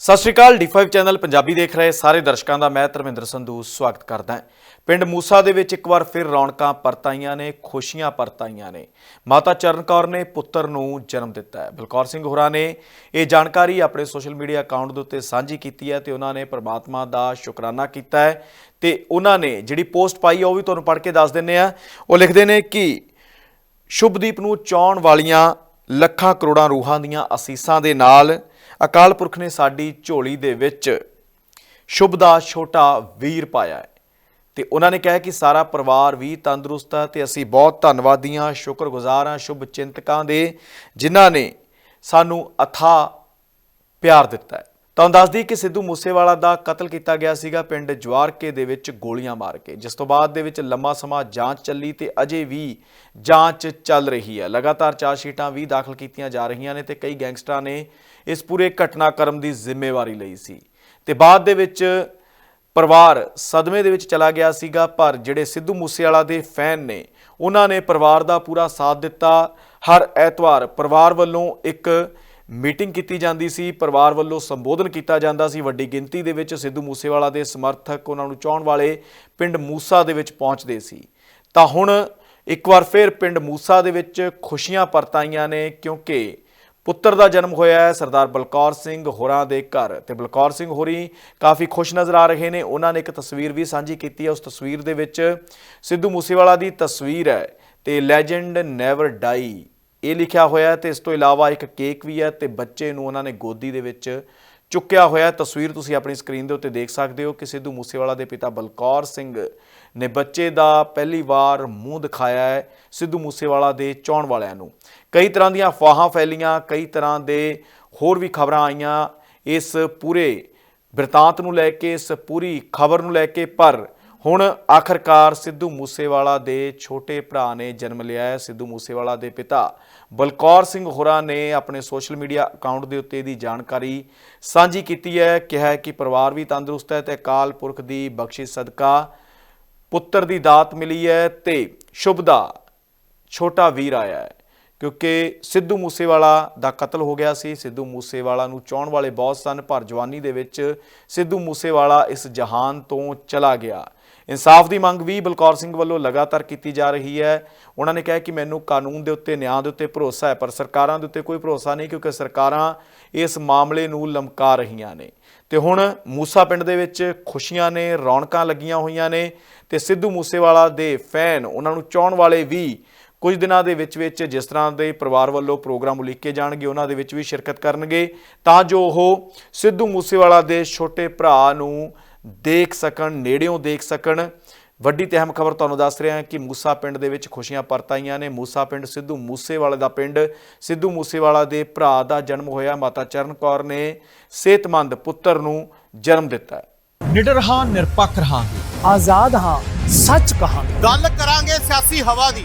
ਸਤਿ ਸ਼੍ਰੀ ਅਕਾਲ D5 channel Punjabi ਦੇਖ ਰਹੇ ਸਾਰੇ ਦਰਸ਼ਕਾਂ ਦਾ ਮੈਂ ਧਰਮਿੰਦਰ ਸੰਧੂ ਸਵਾਗਤ ਕਰਦਾ ਹਾਂ। ਪਿੰਡ ਮੂਸਾ ਦੇ ਵਿੱਚ ਇੱਕ ਵਾਰ ਫਿਰ ਰੌਣਕਾਂ ਪਰਤਾਈਆਂ ਨੇ, ਖੁਸ਼ੀਆਂ ਪਰਤਾਈਆਂ ਨੇ। ਮਾਤਾ ਚਰਨ ਕੌਰ ਨੇ ਪੁੱਤਰ ਨੂੰ ਜਨਮ ਦਿੱਤਾ ਹੈ। ਬਲਕੌਰ ਸਿੰਘ ਹੋਰਾਂ ਨੇ ਇਹ ਜਾਣਕਾਰੀ ਆਪਣੇ ਸੋਸ਼ਲ ਮੀਡੀਆ ਅਕਾਊਂਟ ਦੇ ਉੱਤੇ ਸਾਂਝੀ ਕੀਤੀ ਹੈ ਤੇ ਉਹਨਾਂ ਨੇ ਪ੍ਰਮਾਤਮਾ ਦਾ ਸ਼ੁਕਰਾਨਾ ਕੀਤਾ ਹੈ ਤੇ ਉਹਨਾਂ ਨੇ ਜਿਹੜੀ ਪੋਸਟ ਪਾਈ ਹੈ ਉਹ ਵੀ ਤੁਹਾਨੂੰ ਪੜ੍ਹ ਕੇ ਦੱਸ ਦਿੰਨੇ ਆ ਉਹ ਲਿਖਦੇ ਨੇ ਕਿ ਸ਼ੁਭਦੀਪ ਨੂੰ ਚਾਉਣ ਵਾਲੀਆਂ ਲੱਖਾਂ ਕਰੋੜਾਂ ਰੂਹਾਂ ਦੀਆਂ ਅਸੀਸਾਂ ਦੇ ਨਾਲ ਅਕਾਲ ਪੁਰਖ ਨੇ ਸਾਡੀ ਝੋਲੀ ਦੇ ਵਿੱਚ ਸ਼ੁਭ ਦਾ ਛੋਟਾ ਵੀਰ ਪਾਇਆ ਹੈ ਤੇ ਉਹਨਾਂ ਨੇ ਕਿਹਾ ਕਿ ਸਾਰਾ ਪਰਿਵਾਰ ਵੀ ਤੰਦਰੁਸਤ ਹੈ ਤੇ ਅਸੀਂ ਬਹੁਤ ਧੰਨਵਾਦੀ ਹਾਂ, ਸ਼ੁਕਰਗੁਜ਼ਾਰ ਹਾਂ, ਸ਼ੁਭ ਚਿੰਤਕਾਂ ਦੇ, ਜਿਨ੍ਹਾਂ ਨੇ ਸਾਨੂੰ ਅਥਾ ਪਿਆਰ ਦਿੱਤਾ ਹੈ। ਤੁਹਾਨੂੰ ਦੱਸਦੀ ਕਿ ਸਿੱਧੂ ਮੂਸੇਵਾਲਾ ਦਾ ਕਤਲ ਕੀਤਾ ਗਿਆ ਸੀਗਾ ਪਿੰਡ ਜਵਾਰਕੇ ਦੇ ਵਿੱਚ ਗੋਲੀਆਂ ਮਾਰ ਕੇ। ਜਿਸ ਤੋਂ ਬਾਅਦ ਦੇ ਵਿੱਚ ਲੰਮਾ ਸਮਾਂ ਜਾਂਚ ਚੱਲੀ ਤੇ ਅਜੇ ਵੀ ਜਾਂਚ ਚੱਲ ਰਹੀ ਹੈ। ਲਗਾਤਾਰ ਚਾਰ ਸ਼ੀਟਾਂ ਵੀ ਦਾਖਲ ਕੀਤੀਆਂ ਜਾ ਰਹੀਆਂ ਨੇ ਤੇ ਕਈ ਗੈਂਗਸਟਰਾਂ ਨੇ ਇਸ ਪੂਰੇ ਘਟਨਾਕ੍ਰਮ ਦੀ ਜ਼ਿੰਮੇਵਾਰੀ ਲਈ ਸੀ। ਤੇ ਬਾਅਦ ਦੇ ਵਿੱਚ ਪਰਿਵਾਰ ਸਦਮੇ ਦੇ ਵਿੱਚ ਚਲਾ ਗਿਆ ਸੀਗਾ, ਪਰ ਜਿਹੜੇ ਸਿੱਧੂ ਮੂਸੇਵਾਲਾ ਦੇ ਫੈਨ ਨੇ, ਉਹਨਾਂ ਨੇ ਪਰਿਵਾਰ ਦਾ ਪੂਰਾ ਸਾਥ ਦਿੱਤਾ। ਹਰ ਐਤਵਾਰ ਪਰਿਵਾਰ ਵੱਲੋਂ ਇੱਕ ਮੀਟਿੰਗ ਕੀਤੀ ਜਾਂਦੀ ਸੀ, ਪਰਿਵਾਰ ਵੱਲੋਂ ਸੰਬੋਧਨ ਕੀਤਾ ਜਾਂਦਾ ਸੀ। ਵੱਡੀ ਗਿਣਤੀ ਦੇ ਵਿੱਚ ਸਿੱਧੂ ਮੂਸੇਵਾਲਾ ਦੇ ਸਮਰਥਕ ਉਹਨਾਂ ਨੂੰ ਚਾਹਣ ਵਾਲੇ ਪਿੰਡ ਮੂਸਾ ਦੇ ਵਿੱਚ ਪਹੁੰਚਦੇ ਸੀ। ਤਾਂ ਹੁਣ ਇੱਕ ਵਾਰ ਫਿਰ ਪਿੰਡ ਮੂਸਾ ਦੇ ਵਿੱਚ ਖੁਸ਼ੀਆਂ ਪਰਤਾਈਆਂ ਨੇ, ਕਿਉਂਕਿ ਪੁੱਤਰ ਦਾ ਜਨਮ ਹੋਇਆ ਹੈ ਸਰਦਾਰ ਬਲਕੌਰ ਸਿੰਘ ਹੋਰਾਂ ਦੇ ਘਰ। ਤੇ ਬਲਕੌਰ ਸਿੰਘ ਹੋਰੀ ਕਾਫੀ ਖੁਸ਼ ਨਜ਼ਰ ਆ ਰਹੇ ਨੇ। ਉਹਨਾਂ ਨੇ ਇੱਕ ਤਸਵੀਰ ਵੀ ਸਾਂਝੀ ਕੀਤੀ ਹੈ। ਉਸ ਤਸਵੀਰ ਦੇ ਵਿੱਚ ਸਿੱਧੂ ਮੂਸੇਵਾਲਾ ਦੀ ਤਸਵੀਰ ਹੈ ਤੇ ਲੈਜੈਂਡ ਨੈਵਰ ਡਾਈ ਇਹ ਲਿਖਿਆ ਹੋਇਆ ਹੈ ਤੇ ਇਸ ਤੋਂ ਇਲਾਵਾ ਇੱਕ ਕੇਕ ਵੀ ਹੈ ਤੇ ਬੱਚੇ ਨੂੰ ਉਹਨਾਂ ਨੇ ਗੋਦੀ ਦੇ ਵਿੱਚ ਚੁੱਕਿਆ ਹੋਇਆ ਤਸਵੀਰ ਤੁਸੀਂ ਆਪਣੀ ਸਕਰੀਨ ਦੇ ਉੱਤੇ ਦੇਖ ਸਕਦੇ ਹੋ ਕਿ ਸਿੱਧੂ ਮੂਸੇਵਾਲਾ ਦੇ ਪਿਤਾ ਬਲਕੌਰ ਸਿੰਘ ਨੇ ਬੱਚੇ ਦਾ ਪਹਿਲੀ ਵਾਰ ਮੂੰਹ ਦਿਖਾਇਆ ਹੈ ਸਿੱਧੂ ਮੂਸੇਵਾਲਾ ਦੇ ਚਾਹਣ ਵਾਲਿਆਂ ਨੂੰ। ਕਈ ਤਰ੍ਹਾਂ ਦੀਆਂ ਅਫਵਾਹਾਂ ਫੈਲੀਆਂ, ਕਈ ਤਰ੍ਹਾਂ ਦੇ ਹੋਰ ਵੀ ਖਬਰਾਂ ਆਈਆਂ ਇਸ ਪੂਰੇ ਬਿਰਤਾਂਤ ਨੂੰ ਲੈ ਕੇ, ਇਸ ਪੂਰੀ ਖਬਰ ਨੂੰ ਲੈ ਕੇ, ਪਰ ਹੁਣ ਆਖਰਕਾਰ ਸਿੱਧੂ ਮੂਸੇਵਾਲਾ ਦੇ ਛੋਟੇ ਭਰਾ ਨੇ ਜਨਮ ਲਿਆ ਹੈ, ਸਿੱਧੂ ਮੂਸੇਵਾਲਾ ਦੇ ਪਿਤਾ ਬਲਕੌਰ ਸਿੰਘ ਹੋਰਾਂ ਨੇ ਆਪਣੇ ਸੋਸ਼ਲ ਮੀਡੀਆ ਅਕਾਊਂਟ ਦੇ ਉੱਤੇ ਦੀ ਜਾਣਕਾਰੀ ਸਾਂਝੀ ਕੀਤੀ ਹੈ, ਕਿਹਾ ਕਿ ਪਰਿਵਾਰ ਵੀ ਤੰਦਰੁਸਤ ਹੈ ਤੇ ਅਕਾਲ ਪੁਰਖ ਦੀ ਬਖਸ਼ਿਸ਼ ਸਦਕਾ ਪੁੱਤਰ ਦੀ ਦਾਤ ਮਿਲੀ ਹੈ ਤੇ ਸ਼ੁਭ ਦਾ ਛੋਟਾ ਵੀਰ ਆਇਆ ਹੈ। ਕਿਉਂਕਿ ਸਿੱਧੂ ਮੂਸੇਵਾਲਾ ਦਾ ਕਤਲ ਹੋ ਗਿਆ ਸੀ, ਸਿੱਧੂ ਮੂਸੇਵਾਲਾ ਨੂੰ ਚਾਹਣ ਵਾਲੇ ਬਹੁਤ ਸਨ, ਪਰ ਜਵਾਨੀ ਦੇ ਵਿੱਚ ਸਿੱਧੂ ਮੂਸੇਵਾਲਾ ਇਸ ਜਹਾਨ ਤੋਂ ਚਲਾ ਗਿਆ। ਇਨਸਾਫ ਦੀ ਮੰਗ ਵੀ ਬਲਕੌਰ ਸਿੰਘ ਵੱਲੋਂ ਲਗਾਤਾਰ ਕੀਤੀ ਜਾ ਰਹੀ ਹੈ। ਉਹਨਾਂ ਨੇ ਕਿਹਾ ਕਿ ਮੈਨੂੰ ਕਾਨੂੰਨ ਦੇ ਉੱਤੇ, ਨਿਆਂ ਦੇ ਉੱਤੇ ਭਰੋਸਾ ਹੈ, ਪਰ ਸਰਕਾਰਾਂ ਦੇ ਉੱਤੇ ਕੋਈ ਭਰੋਸਾ ਨਹੀਂ ਕਿਉਂਕਿ ਸਰਕਾਰਾਂ ਇਸ ਮਾਮਲੇ ਨੂੰ ਲਮਕਾ ਰਹੀਆਂ ਨੇ। ਤੇ ਹੁਣ ਮੂਸਾ ਪਿੰਡ ਦੇ ਵਿੱਚ ਖੁਸ਼ੀਆਂ ਨੇ, ਰੌਣਕਾਂ ਲੱਗੀਆਂ ਹੋਈਆਂ ਨੇ ਤੇ ਸਿੱਧੂ ਮੂਸੇਵਾਲਾ ਦੇ ਫੈਨ ਉਹਨਾਂ ਨੂੰ ਚਾਹਣ ਵਾਲੇ ਵੀ ਕੁਝ ਦਿਨਾਂ ਦੇ ਵਿੱਚ ਵਿੱਚ ਜਿਸ ਤਰ੍ਹਾਂ ਦੇ ਪਰਿਵਾਰ ਵੱਲੋਂ ਪ੍ਰੋਗਰਾਮ ਉਲੀਕੇ ਜਾਣਗੇ, ਉਹਨਾਂ ਦੇ ਵਿੱਚ ਵੀ ਸ਼ਿਰਕਤ ਕਰਨਗੇ। ਤਾਂ ਜੋ ਉਹ ਸਿੱਧੂ ਮੂਸੇਵਾਲਾ ਦੇ ਛੋਟੇ ਭਰਾ ਨੂੰ ਦੇਖ ਸਕਣ ਨੇੜਿਓਂ ਦੇਖ ਸਕਣ। ਵੱਡੀ ਤੇ ਅਹਿਮ ਖਬਰ ਤੁਹਾਨੂੰ ਦੱਸ ਰਿਹਾ ਹਾਂ ਕਿ ਮੂਸਾ ਪਿੰਡ ਦੇ ਵਿੱਚ ਖੁਸ਼ੀਆਂ ਪਰਤਾਈਆਂ ਨੇ। ਮੂਸਾ ਪਿੰਡ ਸਿੱਧੂ ਮੂਸੇਵਾਲੇ ਦਾ ਪਿੰਡ। ਸਿੱਧੂ ਮੂਸੇਵਾਲਾ ਦੇ ਭਰਾ ਦਾ ਜਨਮ ਹੋਇਆ ਮਾਤਾ ਚਰਨ ਕੌਰ ਨੇ। ਸਿਹਤਮੰਦ ਪੁੱਤਰ ਨੂੰ ਜਨਮ ਦਿੱਤਾ ਨਿਡਰ ਹਾਂ ਨਿਰਪੱਖ ਰਹਾਂਗੇ। ਆਜ਼ਾਦ ਹਾਂ ਸੱਚ ਕਹਾਂਗੇ। ਗੱਲ ਕਰਾਂਗੇ ਸਿਆਸੀ ਹਵਾ ਦੀ।